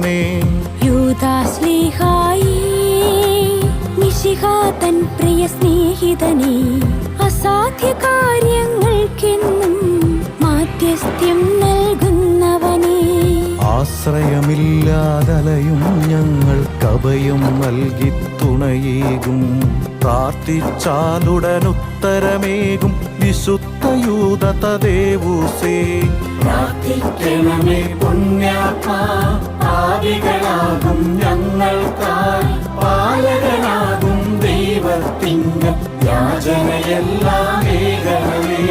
രക്ഷിക്കണമേ യൂദാശ്ലീഹായി നിശിഹാതൻ പ്രിയ സ്നേഹിതനെ. അസാധ്യ കാര്യങ്ങൾക്കെന്നും മാധ്യസ്ഥ്യം നൽകുന്നവനേ. ആശ്രയമില്ലാതലയും ഞങ്ങൾ അഭയം നൽകി തുണയേകും. പ്രാർത്ഥിച്ചാലുടനുത്തരമേകും വിശുദ്ധയൂത തദേവൂസേ. പ്രാർത്ഥിക്കണമേ പുണ്യാത്മാ ഞങ്ങൾക്കായി പാലകനാകും ദൈവത്തിന്റെ യാചനയെല്ലാം ഏകണമേ